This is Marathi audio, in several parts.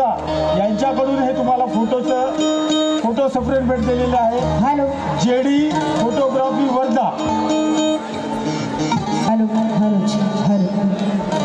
सुद्धा यांच्याकडून हे तुम्हाला फोटोचं फोटो सप्रेट भेट दिलेले आहे. Hello. JD photography Wardha. Hello hello hello.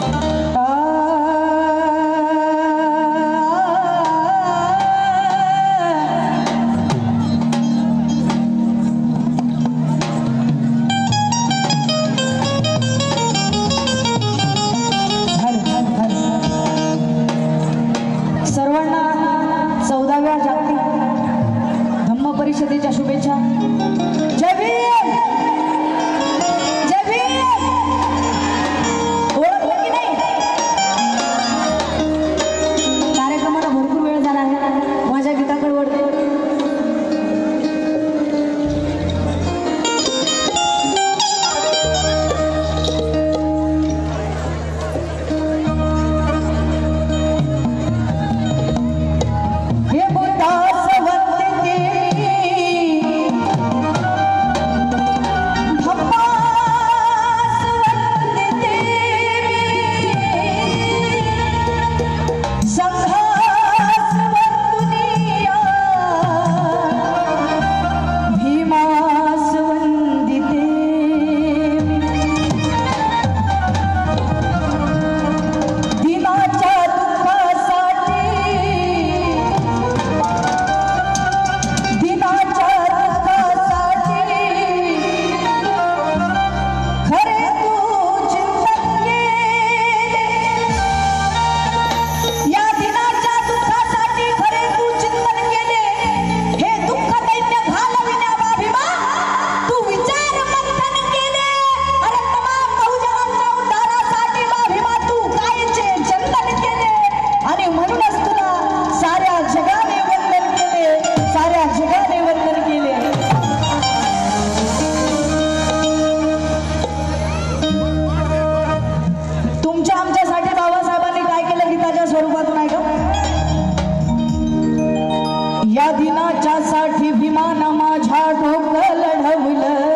या दिनाच्या साठी विमान माझ्या डोकं लढवलं.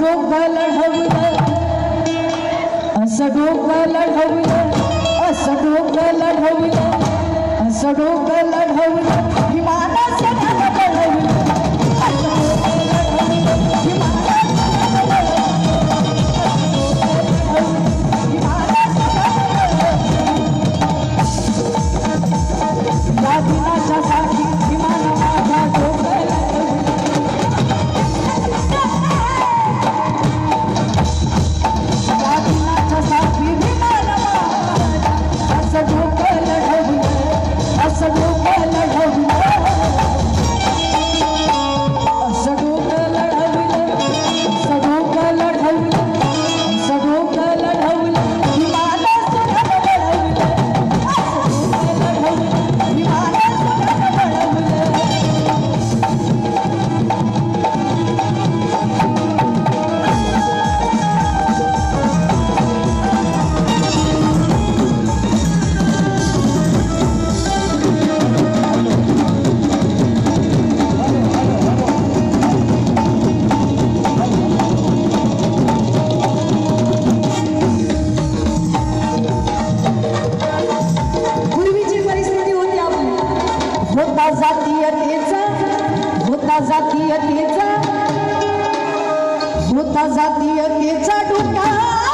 डोकं लढवलं असं डोकं लढवलं असं डोकं लढवलं असं डोकं लढवलं. विमान माझा जातीयतेचा डोका.